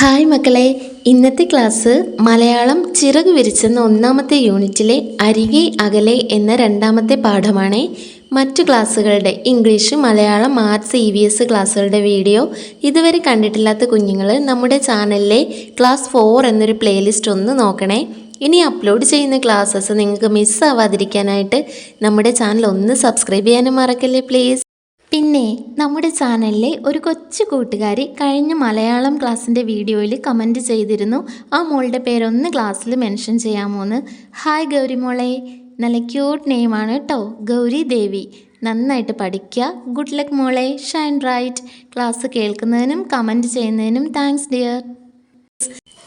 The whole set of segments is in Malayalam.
ഹായ് മക്കളെ. ഇന്നത്തെ ക്ലാസ് മലയാളം ചിറക് വിരിച്ചെന്ന ഒന്നാമത്തെ യൂണിറ്റിലെ അരികെ അകലെ എന്ന രണ്ടാമത്തെ പാഠമാണ്. മറ്റു ക്ലാസ്സുകളുടെ English Malayalam arts E V S ക്ലാസ്സുകളുടെ video ഇതുവരെ കണ്ടിട്ടില്ലാത്ത കുഞ്ഞുങ്ങൾ നമ്മുടെ ചാനലിലെ ക്ലാസ് ഫോർ എന്നൊരു പ്ലേലിസ്റ്റ് ഒന്ന് നോക്കണേ. ഇനി അപ്ലോഡ് ചെയ്യുന്ന ക്ലാസ്സസ് നിങ്ങൾക്ക് മിസ്സാവാതിരിക്കാനായിട്ട് നമ്മുടെ ചാനൽ ഒന്ന് സബ്സ്ക്രൈബ് ചെയ്യാനും മറക്കല്ലേ പ്ലീസ്. പിന്നെ നമ്മുടെ ചാനലിലെ ഒരു കൊച്ചു കൂട്ടുകാരി കഴിഞ്ഞ മലയാളം ക്ലാസ്സിന്റെ വീഡിയോയിൽ കമന്റ് ചെയ്തിരുന്നു. ആ മോളുടെ പേരൊന്ന് ക്ലാസ്സിൽ മെൻഷൻ ചെയ്യാമോ എന്ന് ഹായ് ഗൗരി മോളെ. നല്ല ക്യൂട്ട് നെയിമാണ് കേട്ടോ ഗൗരി ദേവി. നന്നായിട്ട് പഠിക്കുക ഗുഡ് ലക്ക് മോളെ. ഷൈൻ ബ്രൈറ്റ് ക്ലാസ് കേൾക്കുന്നതിനും കമന്റ് ചെയ്യുന്നതിനും താങ്ക്സ് ഡിയർ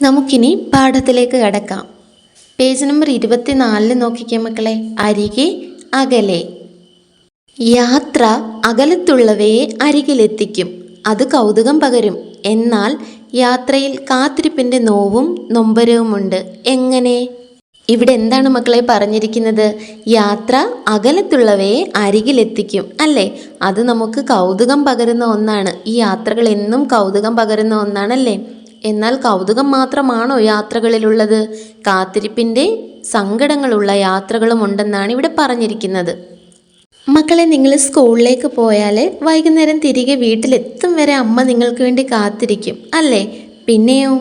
നമുക്കിനി പാഠത്തിലേക്ക് കടക്കാം. പേജ് നമ്പർ ഇരുപത്തിനാലിൽ നോക്കിക്കേ മക്കളെ. അരികെ അകലെ. യാത്ര അകലത്തുള്ളവയെ അരികിലെത്തിക്കും. അത് കൗതുകം പകരും. എന്നാൽ യാത്രയിൽ കാത്തിരിപ്പിന്റെ നോവും നൊമ്പരവുമുണ്ട്. എങ്ങനെ? ഇവിടെ എന്താണ് മക്കളെ പറഞ്ഞിരിക്കുന്നത്? യാത്ര അകലത്തുള്ളവയെ അരികിലെത്തിക്കും അല്ലേ? അത് നമുക്ക് കൗതുകം പകരുന്ന ഒന്നാണ്. ഈ യാത്രകൾ എന്നും കൗതുകം പകരുന്ന ഒന്നാണല്ലേ? എന്നാൽ കൗതുകം മാത്രമാണോ യാത്രകളിലുള്ളത്? കാത്തിരിപ്പിന്റെ സങ്കടങ്ങളുള്ള യാത്രകളും ഉണ്ടെന്നാണ് ഇവിടെ പറഞ്ഞിരിക്കുന്നത്. മക്കളെ നിങ്ങൾ സ്കൂളിലേക്ക് പോയാൽ വൈകുന്നേരം തിരികെ വീട്ടിലെത്തും വരെ അമ്മ നിങ്ങൾക്ക് വേണ്ടി കാത്തിരിക്കും അല്ലേ? പിന്നെയോ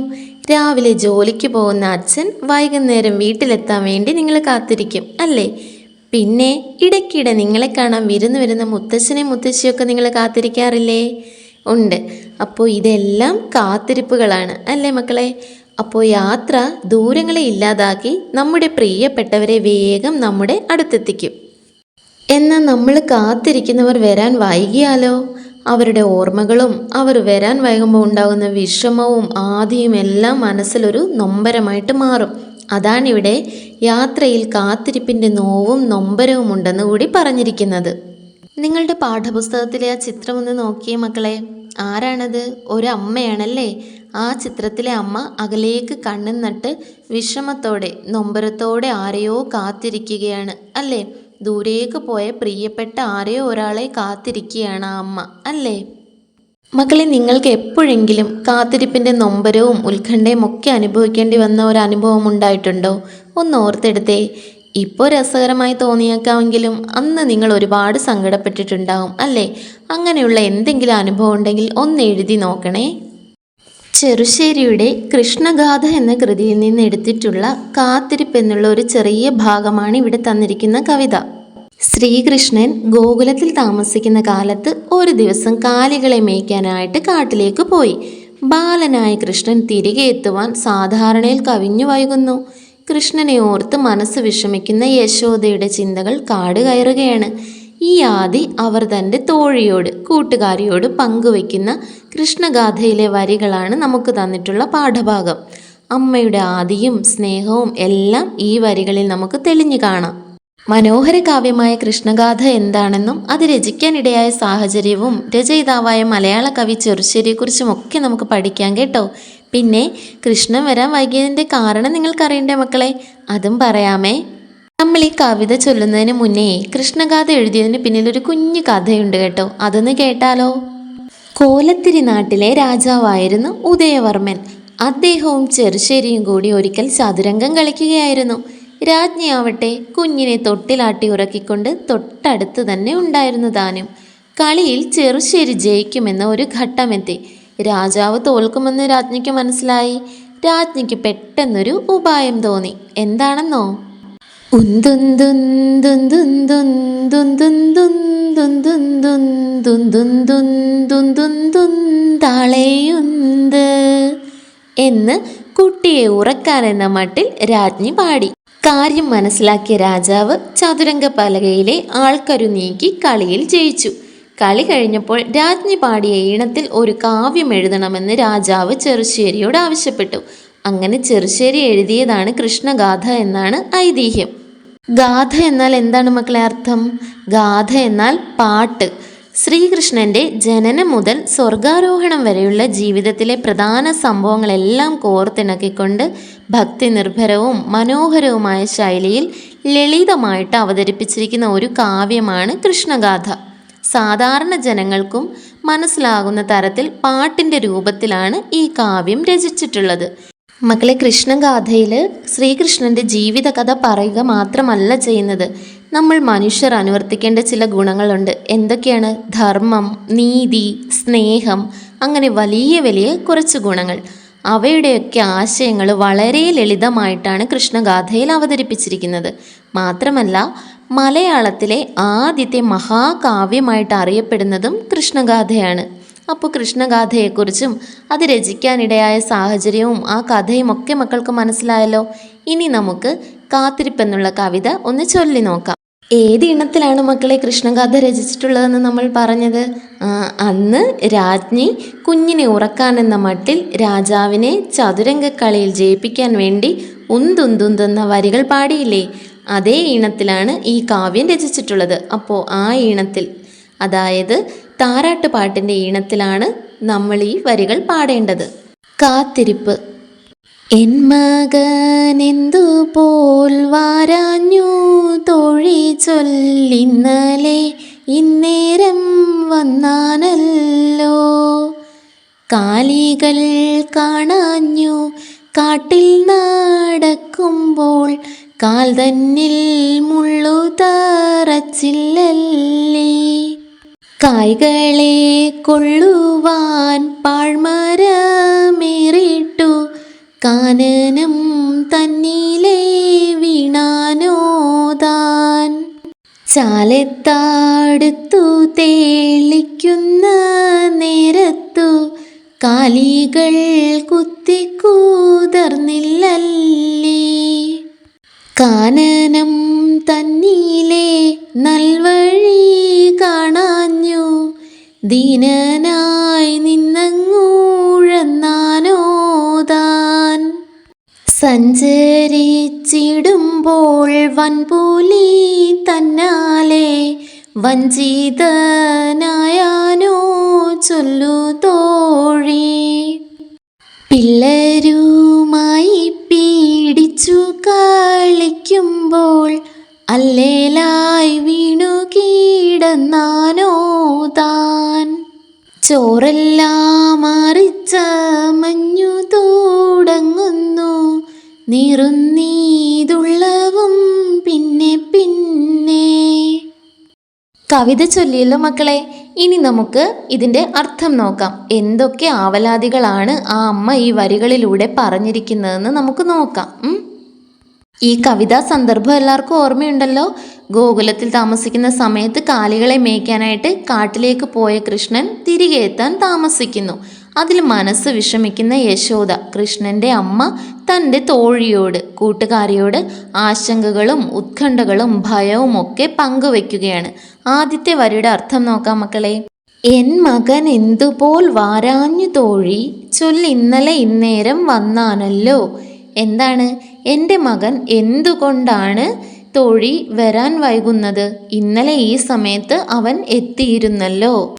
രാവിലെ ജോലിക്ക് പോകുന്ന അച്ഛൻ വൈകുന്നേരം വീട്ടിലെത്താൻ വേണ്ടി നിങ്ങൾ കാത്തിരിക്കും അല്ലേ? പിന്നെ ഇടയ്ക്കിടെ നിങ്ങളെ കാണാൻ വിരുന്ന് വരുന്ന മുത്തശ്ശനെയും മുത്തശ്ശിയൊക്കെ നിങ്ങൾ കാത്തിരിക്കാറില്ലേ? ഉണ്ട്. അപ്പോൾ ഇതെല്ലാം കാത്തിരിപ്പുകളാണ് അല്ലേ മക്കളെ? അപ്പോൾ യാത്ര ദൂരങ്ങളെ ഇല്ലാതാക്കി നമ്മുടെ പ്രിയപ്പെട്ടവരെ വേഗം നമ്മുടെ അടുത്തെത്തിക്കും. എന്നാൽ നമ്മൾ കാത്തിരിക്കുന്നവർ വരാൻ വൈകിയാലോ? അവരുടെ ഓർമ്മകളും അവർ വരാൻ വൈകുമ്പോൾ ഉണ്ടാകുന്ന വിഷമവും ആദിയും എല്ലാം മനസ്സിലൊരു നൊമ്പരമായിട്ട് മാറും. അതാണിവിടെ യാത്രയിൽ കാത്തിരിപ്പിന്റെ നോവും നൊമ്പരവും ഉണ്ടെന്ന് കൂടി പറഞ്ഞിരിക്കുന്നത്. നിങ്ങളുടെ പാഠപുസ്തകത്തിലെ ആ ചിത്രം ഒന്ന് നോക്കിയേ മക്കളെ. ആരാണത്? ഒരു അമ്മയാണല്ലേ? ആ ചിത്രത്തിലെ അമ്മ അകലേക്ക് കണ്ണു നട്ട് വിഷമത്തോടെ നൊമ്പരത്തോടെ ആരെയോ കാത്തിരിക്കുകയാണ് അല്ലേ? ദൂരേക്ക് പോയ പ്രിയപ്പെട്ട ആരെയോ ഒരാളെ കാത്തിരിക്കുകയാണ് ആ അമ്മ അല്ലേ? മക്കളെ നിങ്ങൾക്ക് എപ്പോഴെങ്കിലും കാത്തിരിപ്പിന്റെ നൊമ്പരവും ഉത്കണ്ഠയും ഒക്കെ അനുഭവിക്കേണ്ടി വന്ന ഒരു അനുഭവം ഉണ്ടായിട്ടുണ്ടോ? ഒന്ന് ഓർത്തെടുത്തേ. ഇപ്പോൾ രസകരമായി തോന്നിയേക്കാമെങ്കിലും അന്ന് നിങ്ങൾ ഒരുപാട് സങ്കടപ്പെട്ടിട്ടുണ്ടാവും അല്ലേ? അങ്ങനെയുള്ള എന്തെങ്കിലും അനുഭവം ഉണ്ടെങ്കിൽ ഒന്ന് എഴുതി നോക്കണേ. ചെറുശ്ശേരിയുടെ കൃഷ്ണഗാഥ എന്ന കൃതിയിൽ നിന്ന് എടുത്തിട്ടുള്ള കാത്തിരിപ്പ് എന്നുള്ള ഒരു ചെറിയ ഭാഗമാണ് ഇവിടെ തന്നിരിക്കുന്ന കവിത. ശ്രീകൃഷ്ണൻ ഗോകുലത്തിൽ താമസിക്കുന്ന കാലത്ത് ഒരു ദിവസം കാലികളെ മേയ്ക്കാനായിട്ട് കാട്ടിലേക്ക് പോയി. ബാലനായ കൃഷ്ണൻ തിരികെ എത്തുവാൻ സാധാരണയിൽ കവിഞ്ഞു വൈകുന്നു. കൃഷ്ണനെ ഓർത്ത് മനസ്സ് വിഷമിക്കുന്ന യശോദയുടെ ചിന്തകൾ കാട് കയറുകയാണ് ഈ ആദി അവർ തന്റെ തോഴിയോട് കൂട്ടുകാരിയോട് പങ്കുവയ്ക്കുന്ന കൃഷ്ണഗാഥയിലെ വരികളാണ് നമുക്ക് തന്നിട്ടുള്ള പാഠഭാഗം. അമ്മയുടെ ആദിയും സ്നേഹവും എല്ലാം ഈ വരികളിൽ നമുക്ക് തെളിഞ്ഞു കാണാം. മനോഹര കാവ്യമായ കൃഷ്ണഗാഥ എന്താണെന്നും അത് രചിക്കാനിടയായ സാഹചര്യവും രചയിതാവായ മലയാള കവി ചെറുശ്ശേരിയെക്കുറിച്ചും ഒക്കെ നമുക്ക് പഠിക്കാം കേട്ടോ. പിന്നെ കൃഷ്ണൻ വരാൻ വൈകിയതിന്റെ കാരണം നിങ്ങൾക്കറിയണ്ടേ മക്കളെ? അതും പറയാമേ. നമ്മൾ ഈ കവിത ചൊല്ലുന്നതിന് മുന്നേ കൃഷ്ണഗാഥ എഴുതിയതിന് പിന്നിൽ ഒരു കുഞ്ഞു കഥയുണ്ട് കേട്ടോ. അതൊന്ന് കേട്ടാലോ? കോലത്തിരി നാട്ടിലെ രാജാവായിരുന്നു ഉദയവർമ്മൻ. അദ്ദേഹവും ചെറുശ്ശേരിയും കൂടി ഒരിക്കൽ ചതുരംഗം കളിക്കുകയായിരുന്നു. രാജ്ഞിയാവട്ടെ കുഞ്ഞിനെ തൊട്ടിലാട്ടി ഉറക്കിക്കൊണ്ട് തൊട്ടടുത്ത് തന്നെ ഉണ്ടായിരുന്നു താനും. കളിയിൽ ചെറുശ്ശേരി ജയിക്കുമെന്ന ഒരു ഘട്ടമെത്തി. രാജാവ് തോൽക്കുമെന്ന് രാജ്ഞിക്ക് മനസ്സിലായി. രാജ്ഞിക്ക് പെട്ടെന്നൊരു ഉപായം തോന്നി. എന്താണെന്നോ? താളയുന്ത് എന്ന് കുട്ടിയെ ഉറക്കാൻ എന്ന മട്ടിൽ രാജ്ഞി പാടി. കാര്യം മനസ്സിലാക്കിയ രാജാവ് ചതുരംഗ പലകയിലെ ആൾക്കരു നീക്കി കളിയിൽ ജയിച്ചു. കളി കഴിഞ്ഞപ്പോൾ രാജ്ഞി പാടിയ ഈണത്തിൽ ഒരു കാവ്യം എഴുതണമെന്ന് രാജാവ് ചെറുശ്ശേരിയോട് ആവശ്യപ്പെട്ടു. അങ്ങനെ ചെറുശ്ശേരി എഴുതിയതാണ് കൃഷ്ണഗാഥ എന്നാണ് ഐതിഹ്യം. ഗാഥ എന്നാൽ എന്താണ് മക്കളെ അർത്ഥം? ഗാഥ എന്നാൽ പാട്ട്. ശ്രീകൃഷ്ണന്റെ ജനനം മുതൽ സ്വർഗാരോഹണം വരെയുള്ള ജീവിതത്തിലെ പ്രധാന സംഭവങ്ങളെല്ലാം കോർത്തിണക്കിക്കൊണ്ട് ഭക്തി നിർഭരവും മനോഹരവുമായ ശൈലിയിൽ ലളിതമായിട്ട് അവതരിപ്പിച്ചിരിക്കുന്ന ഒരു കാവ്യമാണ് കൃഷ്ണഗാഥ. സാധാരണ ജനങ്ങൾക്കും മനസ്സിലാകുന്ന തരത്തിൽ പാട്ടിന്റെ രൂപത്തിലാണ് ഈ കാവ്യം രചിച്ചിട്ടുള്ളത്. മക്കളെ കൃഷ്ണഗാഥയിൽ ശ്രീകൃഷ്ണന്റെ ജീവിതകഥ പറയുക മാത്രമല്ല ചെയ്യുന്നത്. നമ്മൾ മനുഷ്യർ അനുവർത്തിക്കേണ്ട ചില ഗുണങ്ങളുണ്ട്. എന്തൊക്കെയാണ്? ധർമ്മം നീതി സ്നേഹം അങ്ങനെ വലിയ വലിയ കുറച്ച് ഗുണങ്ങൾ. അവയുടെയൊക്കെ ആശയങ്ങൾ വളരെ ലളിതമായിട്ടാണ് കൃഷ്ണഗാഥയിൽ അവതരിപ്പിച്ചിരിക്കുന്നത്. മാത്രമല്ല മലയാളത്തിലെ ആദ്യത്തെ മഹാകാവ്യമായിട്ട് അറിയപ്പെടുന്നതും കൃഷ്ണഗാഥയാണ് അപ്പോൾ കൃഷ്ണഗാഥയെക്കുറിച്ചും അത് രചിക്കാനിടയായ സാഹചര്യവും ആ കഥയും ഒക്കെ മക്കൾക്ക് മനസ്സിലായല്ലോ. ഇനി നമുക്ക് കാത്തിരിപ്പെന്നുള്ള കവിത ഒന്ന് ചൊല്ലി നോക്കാം. ഏത് ഇനത്തിലാണ് മക്കളെ കൃഷ്ണഗാഥ രചിച്ചിട്ടുള്ളതെന്ന് നമ്മൾ പറഞ്ഞത്? അന്ന് രാജ്ഞി കുഞ്ഞിനെ ഉറക്കാനെന്ന മട്ടിൽ രാജാവിനെ ചതുരംഗക്കളിയിൽ ജയിപ്പിക്കാൻ വേണ്ടി ഉന്തുന്തുന്തെന്ന വരികൾ പാടിയില്ലേ? അതേ ഈണത്തിലാണ് ഈ കാവ്യം രചിച്ചിട്ടുള്ളത്. അപ്പോൾ ആ ഈണത്തിൽ അതായത് താരാട്ടുപാട്ടിന്റെ ഈണത്തിലാണ് നമ്മൾ ഈ വരികൾ പാടേണ്ടത്. കാത്തിരിപ്പ്. എൻ മകനെന്തു പോൽ വാരാഞ്ഞു തൊഴി ചൊല്ലിന്നലെ ഇന്നേരം വന്നാനല്ലോ. കാലികൾ കാണാഞ്ഞു കാട്ടിൽ നടക്കുമ്പോൾ കാൽ തന്നിൽ മുള്ളു തറച്ചില്ലല്ലേ. കായ്കളെ കൊള്ളുവാൻ പാഴ്മരമേറിട്ടു. കാനനം തന്നിലെ വീണാനോതാൻ ചാലത്താടുത്തു തേളിക്കുന്ന നേരത്തു കാലികൾ കുത്തിക്കൂതർന്നില്ലല്ലേ കാനനം തന്നിലെ നൽവഴി ദീനനായി നിന്നങ്ങൂഴന്നാനോതാൻ സഞ്ചരിച്ചിടുമ്പോൾ വൻപൂലി തന്നാലെ വഞ്ചിതനായാനോ ചൊല്ലു തോഴി. പിള്ളരുമായി പീഡിച്ചു കളിക്കുമ്പോൾ അല്ലേലായി വീണു കീടന്നാനോ താൻ. ചോറെല്ലാം മാറിച്ച മഞ്ഞു തോടങ്ങുന്നു. നിറുന്നീതുള്ളവും പിന്നെ പിന്നെ. കവിത ചൊല്ലിയല്ലോ മക്കളെ ഇനി നമുക്ക് ഇതിന്റെ അർത്ഥം നോക്കാം. എന്തൊക്കെ ആവലാതികളാണ് ആ അമ്മ ഈ വരികളിലൂടെ പറഞ്ഞിരിക്കുന്നതെന്ന് നമുക്ക് നോക്കാം? ഈ കവിതാ സന്ദർഭം എല്ലാവർക്കും ഓർമ്മയുണ്ടല്ലോ? ഗോകുലത്തിൽ താമസിക്കുന്ന സമയത്ത് കാലികളെ മേയ്ക്കാനായിട്ട് കാട്ടിലേക്ക് പോയ കൃഷ്ണൻ തിരികെ എത്താൻ താമസിക്കുന്നു. അതിൽ മനസ്സ് വിഷമിക്കുന്ന യശോദ കൃഷ്ണന്റെ അമ്മ തന്റെ തോഴിയോട് കൂട്ടുകാരിയോട് ആശങ്കകളും ഉത്കണ്ഠകളും ഭയവും ഒക്കെ പങ്കുവെക്കുകയാണ് ആദ്യത്തെ വരിയുടെ അർത്ഥം നോക്കാം മക്കളെ. എൻ മകൻ എന്തുപോൽ വാരാഞ്ഞു തോഴി ചൊല്ലിന്നലെ ഇന്നേരം വന്നാനല്ലോ. എന്താണ്? എന്റെ മകൻ എന്തുകൊണ്ടാണ് തോഴി വരാൻ വൈകുന്നത്? ഇന്നലെ ഈ സമയത്ത് അവൻ എത്തിയിരുന്നല്ലോ.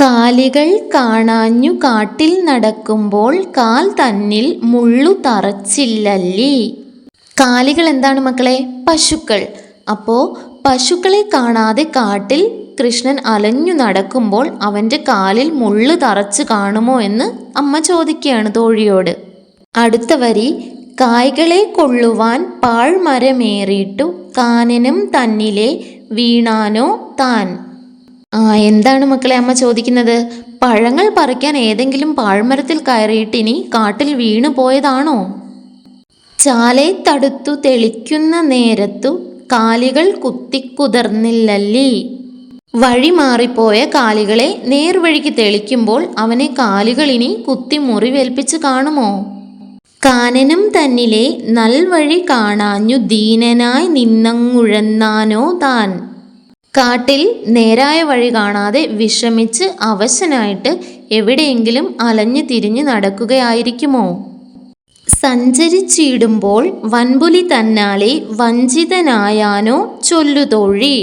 കാലികൾ കാണാഞ്ഞു കാട്ടിൽ നടക്കുമ്പോൾ കാൽ തന്നിൽ മുള്ളു തറച്ചില്ലല്ലി. കാലികൾ എന്താണ് മക്കളെ? പശുക്കൾ. അപ്പോൾ പശുക്കളെ കാണാതെ കാട്ടിൽ കൃഷ്ണൻ അലഞ്ഞു നടക്കുമ്പോൾ അവന്റെ കാലിൽ മുള്ളു തറച്ച് കാണുമോ എന്ന് അമ്മ ചോദിക്കുകയാണ് തോഴിയോട്. അടുത്ത വരി കായ്കളെ കൊള്ളുവാൻ പാഴ്മരമേറിയിട്ടു കാനനും തന്നിലെ വീണാനോ താൻ. ആ എന്താണ് മക്കളെ അമ്മ ചോദിക്കുന്നത്? പഴങ്ങൾ പറിക്കാൻ ഏതെങ്കിലും പാഴ്മരത്തിൽ കയറിയിട്ട് ഇനി കാട്ടിൽ വീണു പോയതാണോ? ചാലെ തടുത്തു തെളിക്കുന്ന നേരത്തു കാലികൾ കുത്തിക്കുതിർന്നില്ലല്ലേ വഴി മാറിപ്പോയ കാലികളെ നേർവഴിക്ക് തെളിക്കുമ്പോൾ അവനെ കാലികൾ ഇനി കുത്തി മുറിവേൽപ്പിച്ച് കാണുമോ? കാനനം തന്നിലെ നൽവഴി കാണാഞ്ഞു ദീനനായി നിന്നങ്ങുഴന്നാനോ താൻ. കാട്ടിൽ നേരായ വഴി കാണാതെ വിഷമിച്ച് അവശനായിട്ട് എവിടെയെങ്കിലും അലഞ്ഞു തിരിഞ്ഞു നടക്കുകയായിരിക്കുമോ? സഞ്ചരിച്ചിടുമ്പോൾ വൻപുലി തന്നാലെ വഞ്ചിതനായാനോ ചൊല്ലുതൊഴി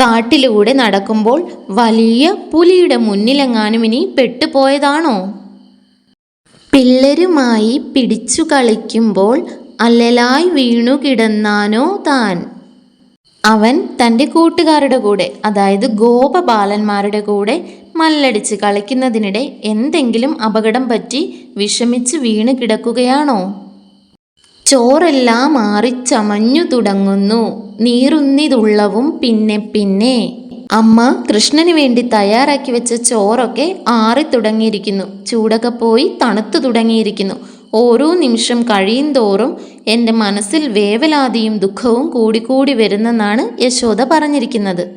കാട്ടിലൂടെ നടക്കുമ്പോൾ വലിയ പുലിയുടെ മുന്നിലെങ്ങാനും ഇനി പെട്ടുപോയതാണോ? പിള്ളരുമായി പിടിച്ചു കളിക്കുമ്പോൾ അല്ലലായി വീണു കിടന്നാനോ താൻ. അവൻ തന്റെ കൂട്ടുകാരുടെ കൂടെ അതായത് ഗോപബാലന്മാരുടെ കൂടെ മല്ലടിച്ച് കളിക്കുന്നതിനിടെ എന്തെങ്കിലും അപകടം പറ്റി വിഷമിച്ച് വീണ് കിടക്കുകയാണോ ചോറെല്ലാം മാറി ചമഞ്ഞു തുടങ്ങുന്നു. നീറുന്നിതുള്ളവും പിന്നെ പിന്നെ. അമ്മ കൃഷ്ണന് വേണ്ടി തയ്യാറാക്കി വെച്ച ചോറൊക്കെ ആറി തുടങ്ങിയിരിക്കുന്നു. ചൂടൊക്കെ പോയി തണുത്തു തുടങ്ങിയിരിക്കുന്നു. ഓരോ നിമിഷം കഴിയും തോറും എന്റെ മനസ്സിൽ വേവലാതിയും ദുഃഖവും കൂടിക്കൂടി വരുന്നെന്നാണ് യശോദ പറഞ്ഞിരിക്കുന്നത്.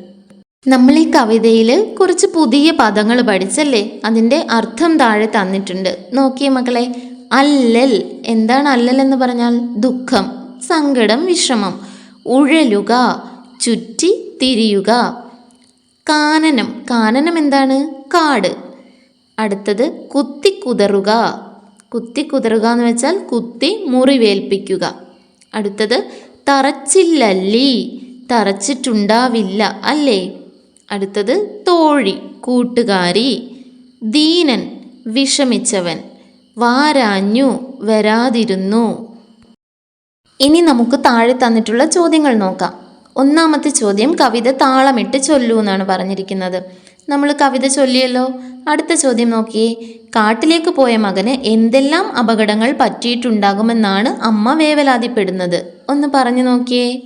നമ്മൾ ഈ കവിതയിൽ കുറച്ച് പുതിയ പദങ്ങൾ പഠിച്ചല്ലേ? അതിന്റെ അർത്ഥം താഴെ തന്നിട്ടുണ്ട്. നോക്കിയേ മക്കളെ അല്ലൽ. എന്താണ് അല്ലൽ എന്ന് പറഞ്ഞാൽ? ദുഃഖം സങ്കടം വിഷമം. ഉഴലുക ചുറ്റി തിരിയുക. കാനനം. കാനനം എന്താണ്? കാട്. അടുത്തത് കുത്തിക്കുതറുക കുത്തിക്കുതറുക എന്ന് വെച്ചാൽ കുത്തി മുറിവേൽപ്പിക്കുക. അടുത്തത് തറച്ചില്ലല്ലി. തറച്ചിട്ടുണ്ടാവില്ല അല്ലേ? അടുത്തത് തോഴി കൂട്ടുകാരി ദീനൻ വിഷമിച്ചവൻ വാരാഞ്ഞു വരാതിരുന്നു. ഇനി നമുക്ക് താഴെ തന്നിട്ടുള്ള ചോദ്യങ്ങൾ നോക്കാം. ഒന്നാമത്തെ ചോദ്യം കവിത താളമിട്ട് ചൊല്ലൂ എന്നാണ് പറഞ്ഞിരിക്കുന്നത്. നമ്മൾ കവിത ചൊല്ലിയല്ലോ. അടുത്ത ചോദ്യം നോക്കിയേ. കാട്ടിലേക്ക് പോയ മകന് എന്തെല്ലാം അപകടങ്ങൾ പറ്റിയിട്ടുണ്ടാകുമെന്നാണ് അമ്മ വേവലാതിപ്പെടുന്നത്. ഒന്ന് പറഞ്ഞു നോക്കിയേ.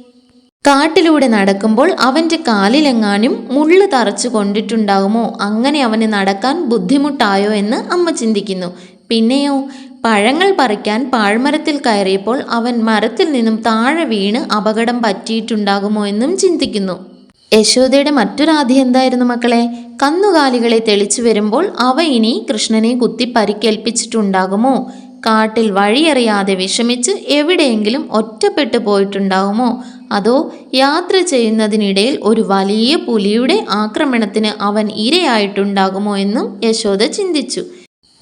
കാട്ടിലൂടെ നടക്കുമ്പോൾ അവന്റെ കാലിലെങ്ങാനും മുള്ളു തറച്ചു കൊണ്ടിട്ടുണ്ടാകുമോ? അങ്ങനെ അവന് നടക്കാൻ ബുദ്ധിമുട്ടായോ എന്ന് അമ്മ ചിന്തിക്കുന്നു. പിന്നെയോ പഴങ്ങൾ പറിക്കാൻ പാഴ്മരത്തിൽ കയറിയപ്പോൾ അവൻ മരത്തിൽ നിന്നും താഴെ വീണ് അപകടം പറ്റിയിട്ടുണ്ടാകുമോ എന്നും ചിന്തിക്കുന്നു. യശോദയുടെ മറ്റൊരാധി എന്തായിരുന്നു മക്കളെ? കന്നുകാലികളെ തെളിച്ചു വരുമ്പോൾ അവ ഇനി കൃഷ്ണനെ കുത്തി പരിക്കേൽപ്പിച്ചിട്ടുണ്ടാകുമോ? കാട്ടിൽ വഴിയറിയാതെ വിഷമിച്ച് എവിടെയെങ്കിലും ഒറ്റപ്പെട്ടു പോയിട്ടുണ്ടാകുമോ? അതോ യാത്ര ചെയ്യുന്നതിനിടയിൽ ഒരു വലിയ പുലിയുടെ ആക്രമണത്തിന് അവൻ ഇരയായിട്ടുണ്ടാകുമോ എന്നും യശോദ ചിന്തിച്ചു.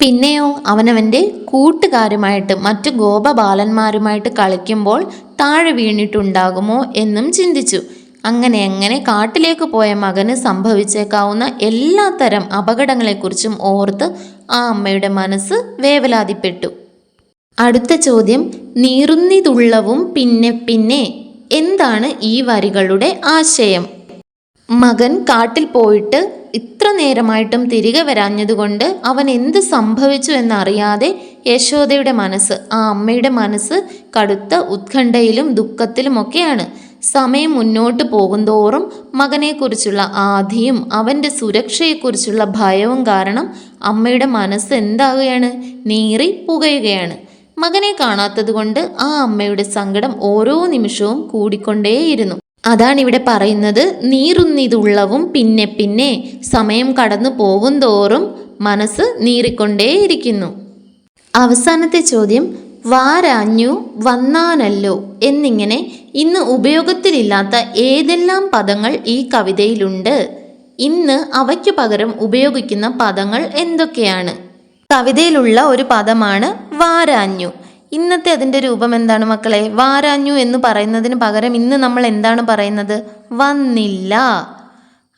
പിന്നെയോ അവനവന്റെ കൂട്ടുകാരുമായിട്ട് മറ്റു ഗോപബാലന്മാരുമായിട്ട് കളിക്കുമ്പോൾ താഴെ വീണിട്ടുണ്ടാകുമോ എന്നും ചിന്തിച്ചു. അങ്ങനെ അങ്ങനെ കാട്ടിലേക്ക് പോയ മകന് സംഭവിച്ചേക്കാവുന്ന എല്ലാ തരം അപകടങ്ങളെക്കുറിച്ചും ഓർത്ത് ആ അമ്മയുടെ മനസ്സ് വേവലാതിപ്പെട്ടു. അടുത്ത ചോദ്യം നീറുന്നിതുള്ളവും പിന്നെ പിന്നെ എന്താണ് ഈ വരികളുടെ ആശയം? മകൻ കാട്ടിൽ പോയിട്ട് ഇത്ര നേരമായിട്ടും തിരികെ വരാഞ്ഞതുകൊണ്ട് അവൻ എന്ത് സംഭവിച്ചു എന്നറിയാതെ യശോദയുടെ മനസ്സ് ആ അമ്മയുടെ മനസ്സ് കടുത്ത ഉത്കണ്ഠയിലും ദുഃഖത്തിലുമൊക്കെയാണ്. സമയം മുന്നോട്ട് പോകുന്തോറും മകനെക്കുറിച്ചുള്ള ആധിയും അവന്റെ സുരക്ഷയെക്കുറിച്ചുള്ള ഭയവും കാരണം അമ്മയുടെ മനസ്സ് എന്താകുകയാണ്? നീറി പുകയുകയാണ്. മകനെ കാണാത്തതുകൊണ്ട് ആ അമ്മയുടെ സങ്കടം ഓരോ നിമിഷവും കൂടിക്കൊണ്ടേയിരുന്നു. അതാണ് ഇവിടെ പറയുന്നത് നീറുന്നിതുള്ളവും പിന്നെ പിന്നെ സമയം കടന്നു പോകും തോറും മനസ്സ് നീറിക്കൊണ്ടേയിരിക്കുന്നു. അവസാനത്തെ ചോദ്യം വാരാഞ്ഞു വന്നാനല്ലോ എന്നിങ്ങനെ ഇന്ന് ഉപയോഗത്തിലില്ലാത്ത ഏതെല്ലാം പദങ്ങൾ ഈ കവിതയിലുണ്ട്? ഇന്ന് അവയ്ക്കു പകരം ഉപയോഗിക്കുന്ന പദങ്ങൾ എന്തൊക്കെയാണ്? കവിതയിലുള്ള ഒരു പദമാണ് വാരാഞ്ഞു. ഇന്നത്തെ അതിന്റെ രൂപം എന്താണ് മക്കളെ? വാരാഞ്ഞു എന്ന് പറയുന്നതിന് പകരം ഇന്ന് നമ്മൾ എന്താണ് പറയുന്നത്? വന്നില്ല.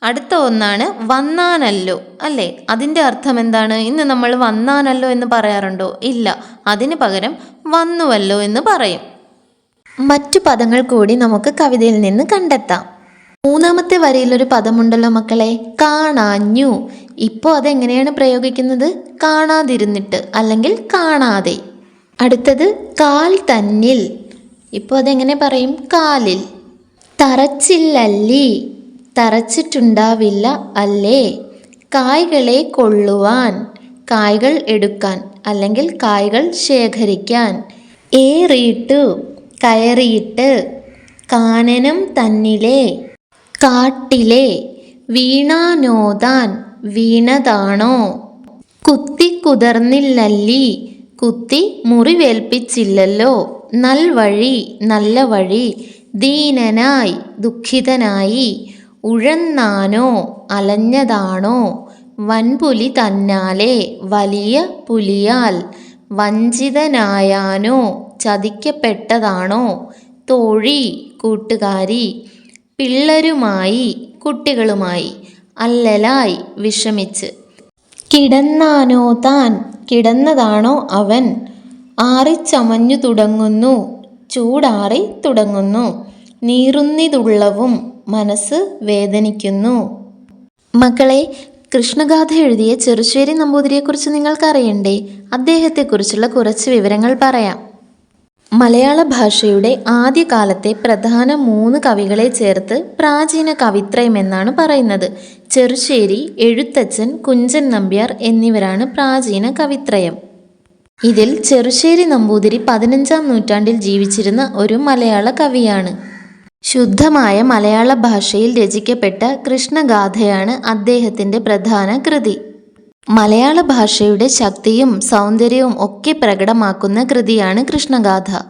അടുത്ത ഒന്നാണ് വന്നാനല്ലോ അല്ലേ? അതിന്റെ അർത്ഥം എന്താണ്? ഇന്ന് നമ്മൾ വന്നാനല്ലോ എന്ന് പറയാറുണ്ടോ? ഇല്ല. അതിന് പകരം വന്നുവല്ലോ എന്ന് പറയും. മറ്റു പദങ്ങൾ കൂടി നമുക്ക് കവിതയിൽ നിന്ന് കണ്ടെത്താം. മൂന്നാമത്തെ വരിയിലൊരു പദമുണ്ടല്ലോ മക്കളെ കാണാഞ്ഞു. ഇപ്പോൾ അതെങ്ങനെയാണ് പ്രയോഗിക്കുന്നത്? കാണാതിരുന്നിട്ട് അല്ലെങ്കിൽ കാണാതെ. അടുത്തത് കാൽ തന്നിൽ. ഇപ്പോൾ അതെങ്ങനെ പറയും? കാലിൽ. തറച്ചില്ലല്ലി. തറച്ചിട്ടുണ്ടാവില്ല അല്ലേ? കായ്കളെ കൊള്ളുവാൻ കായ്കൾ എടുക്കാൻ അല്ലെങ്കിൽ കായ്കൾ ശേഖരിക്കാൻ. ഏറിയിട്ടു കയറിയിട്ട് കാനനം തന്നിലെ. കാട്ടിലെ വീണാനോതാൻ വീണതാണോ? കുത്തി കുതർന്നില്ലല്ലി. കുത്തി മുറിവേൽപ്പിച്ചില്ലല്ലോ. നൽവഴി നല്ല വഴി ദീനനായി ദുഃഖിതനായി ഉഴന്നാനോ അലഞ്ഞതാണോ? വൻപുലി തന്നാലെ വലിയ പുലിയാൽ വഞ്ചിതനായാനോ ചതിക്കപ്പെട്ടതാണോ? തോഴി കൂട്ടുകാരി പിള്ളരുമായി കുട്ടികളുമായി അല്ലലായി വിഷമിച്ച്. കിടന്നാനോ താൻ? കിടന്നതാണോ അവൻ? ആറിച്ചമഞ്ഞു തുടങ്ങുന്നു. ചൂടാറി തുടങ്ങുന്നു. നീറുന്നിതുള്ളവും മനസ്സ് വേദനിക്കുന്നു. മക്കളെ കൃഷ്ണഗാഥ എഴുതിയ ചെറുശ്ശേരി നമ്പൂതിരിയെക്കുറിച്ച് നിങ്ങൾക്കറിയണ്ടേ? അദ്ദേഹത്തെക്കുറിച്ചുള്ള കുറച്ച് വിവരങ്ങൾ പറയാം. മലയാള ഭാഷയുടെ ആദ്യകാലത്തെ പ്രധാന മൂന്ന് കവികളെ ചേർത്ത് പ്രാചീന കവിത്രയം എന്നാണ് പറയുന്നത്. ചെറുശ്ശേരി എഴുത്തച്ഛൻ കുഞ്ചൻ നമ്പ്യാർ എന്നിവരാണ് പ്രാചീന കവിത്രയം. ഇതിൽ ചെറുശ്ശേരി നമ്പൂതിരി പതിനഞ്ചാം നൂറ്റാണ്ടിൽ ജീവിച്ചിരുന്ന ഒരു മലയാള കവിയാണ്. ശുദ്ധമായ മലയാള ഭാഷയിൽ രചിക്കപ്പെട്ട കൃഷ്ണഗാഥയാണ് അദ്ദേഹത്തിന്റെ പ്രധാന കൃതി. മലയാള ഭാഷയുടെ ശക്തിയും സൗന്ദര്യവും ഒക്കെ പ്രകടമാക്കുന്ന കൃതിയാണ് കൃഷ്ണഗാഥ.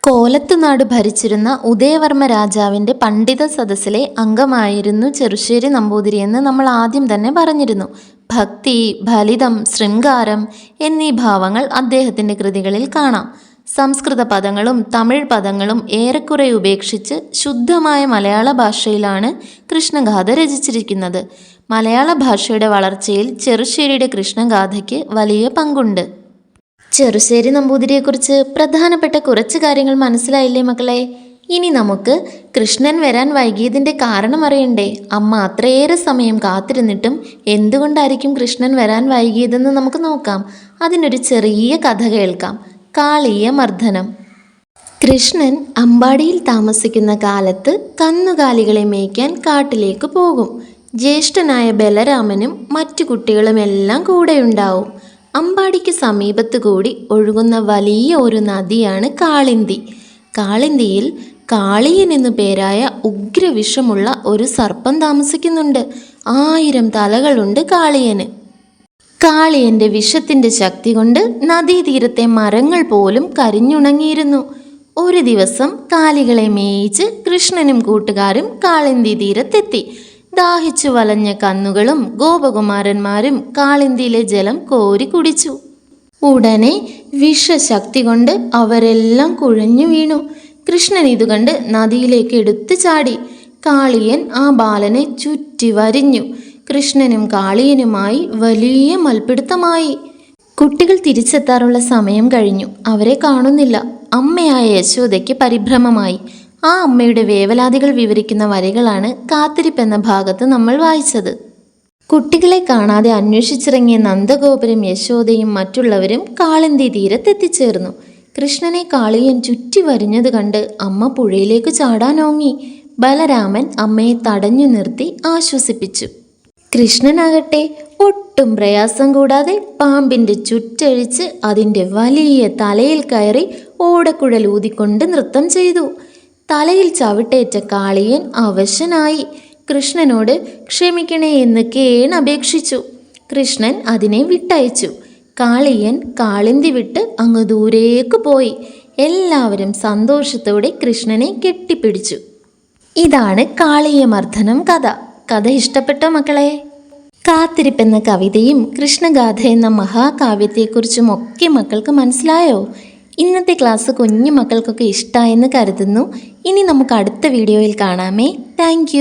കോലത്തുനാട് ഭരിച്ചിരുന്ന ഉദയവർമ്മ രാജാവിന്റെ പണ്ഡിത സദസ്സിലെ അംഗമായിരുന്നു ചെറുശ്ശേരി നമ്പൂതിരി എന്ന് നമ്മൾ ആദ്യം തന്നെ പറഞ്ഞിരുന്നു. ഭക്തി ഫലിതം ശൃംഗാരം എന്നീ ഭാവങ്ങൾ അദ്ദേഹത്തിന്റെ കൃതികളിൽ കാണാം. സംസ്കൃത പദങ്ങളും തമിഴ് പദങ്ങളും ഏറെക്കുറെ ഉപേക്ഷിച്ച് ശുദ്ധമായ മലയാള ഭാഷയിലാണ് കൃഷ്ണഗാഥ രചിച്ചിരിക്കുന്നത്. മലയാള ഭാഷയുടെ വളർച്ചയിൽ ചെറുശ്ശേരിയുടെ കൃഷ്ണഗാഥയ്ക്ക് വലിയ പങ്കുണ്ട്. ചെറുശ്ശേരി നമ്പൂതിരിയെക്കുറിച്ച് പ്രധാനപ്പെട്ട കുറച്ച് കാര്യങ്ങൾ മനസ്സിലായില്ലേ മക്കളെ? ഇനി നമുക്ക് കൃഷ്ണൻ വരാൻ വൈകിയതിന്റെ കാരണം അറിയണ്ടേ? അമ്മ അത്രയേറെ സമയം കാത്തിരുന്നിട്ടും എന്തുകൊണ്ടായിരിക്കും കൃഷ്ണൻ വരാൻ വൈകിയതെന്ന് നമുക്ക് നോക്കാം. അതിനൊരു ചെറിയ കഥ കേൾക്കാം. കാളീയ മർദ്ദനം. കൃഷ്ണൻ അമ്പാടിയിൽ താമസിക്കുന്ന കാലത്ത് കന്നുകാലികളെ മേയ്ക്കാൻ കാട്ടിലേക്ക് പോകും. ജ്യേഷ്ഠനായ ബലരാമനും മറ്റു കുട്ടികളുമെല്ലാം കൂടെയുണ്ടാവും. അമ്പാടിക്ക് സമീപത്തു കൂടി ഒഴുകുന്ന വലിയ ഒരു നദിയാണ് കാളിന്തി. കാളിന്തിയിൽ കാളിയൻ എന്നു പേരായ ഉഗ്രവിഷമുള്ള ഒരു സർപ്പം താമസിക്കുന്നുണ്ട്. ആയിരം തലകളുണ്ട് കാളിയന്. കാളിയന്റെ വിഷത്തിന്റെ ശക്തി കൊണ്ട് നദീതീരത്തെ മരങ്ങൾ പോലും കരിഞ്ഞുണങ്ങിയിരുന്നു. ഒരു ദിവസം കാലികളെ മേയിച്ച് കൃഷ്ണനും കൂട്ടുകാരും കാളിന്തി തീരത്തെത്തി. ദാഹിച്ചു വലഞ്ഞ കന്നുകളും ഗോപകുമാരന്മാരും കാളിന്തിയിലെ ജലം കോരി കുടിച്ചു. ഉടനെ വിഷശക്തി കൊണ്ട് അവരെല്ലാം കുഴഞ്ഞു വീണു. കൃഷ്ണൻ ഇത് കണ്ട് നദിയിലേക്ക് എടുത്തു ചാടി. കാളിയൻ ആ ബാലനെ ചുറ്റി വരിഞ്ഞു. കൃഷ്ണനും കാളിയനുമായി വലിയ മൽപിടുത്തമായി. കുട്ടികൾ തിരിച്ചെത്താറുള്ള സമയം കഴിഞ്ഞു. അവരെ കാണുന്നില്ല. അമ്മയായ യശോദയ്ക്ക് പരിഭ്രമമായി. ആ അമ്മയുടെ വേവലാതികൾ വിവരിക്കുന്ന വരികളാണ് കാത്തിരിപ്പെന്ന ഭാഗത്ത് നമ്മൾ വായിച്ചത്. കുട്ടികളെ കാണാതെ അന്വേഷിച്ചിറങ്ങിയ നന്ദഗോപുരം യശോദയും മറ്റുള്ളവരും കാളിന്തി തീരത്തെത്തിച്ചേർന്നു കൃഷ്ണനെ കാളിയൻ ചുറ്റി വരിഞ്ഞത് കണ്ട് അമ്മ പുഴയിലേക്ക് ചാടാനോങ്ങി ബലരാമൻ അമ്മയെ തടഞ്ഞു നിർത്തി ആശ്വസിപ്പിച്ചു. കൃഷ്ണനാകട്ടെ ഒട്ടും പ്രയാസം കൂടാതെ പാമ്പിന്റെ ചുറ്റഴിച്ച് അതിന്റെ വലിയ തലയിൽ കയറി ഓടക്കുഴൽ ഊതിക്കൊണ്ട് നൃത്തം ചെയ്തു. തലയിൽ ചവിട്ടേറ്റ കാളിയൻ അവശനായി. കൃഷ്ണനോട് ക്ഷമിക്കണേ എന്ന് കേണപേക്ഷിച്ചു കൃഷ്ണൻ അതിനെ വിട്ടയച്ചു. കാളിയൻ കാളിന്തി വിട്ട് അങ്ങ് ദൂരേക്ക് പോയി. എല്ലാവരും സന്തോഷത്തോടെ കൃഷ്ണനെ കെട്ടിപ്പിടിച്ചു. ഇതാണ് കാളിയമർദ്ദനം കഥ. കഥ ഇഷ്ടപ്പെട്ടോ മക്കളെ? കാത്തിരിപ്പെന്ന കവിതയും കൃഷ്ണഗാഥ എന്ന മഹാകാവ്യത്തെക്കുറിച്ചും ഒക്കെ മക്കൾക്ക് മനസ്സിലായോ? ഇന്നത്തെ ക്ലാസ് കുഞ്ഞു മക്കൾക്കൊക്കെ ഇഷ്ടമായെന്ന് കരുതുന്നു. ഇനി നമുക്ക് അടുത്ത വീഡിയോയിൽ കാണാമേ. താങ്ക്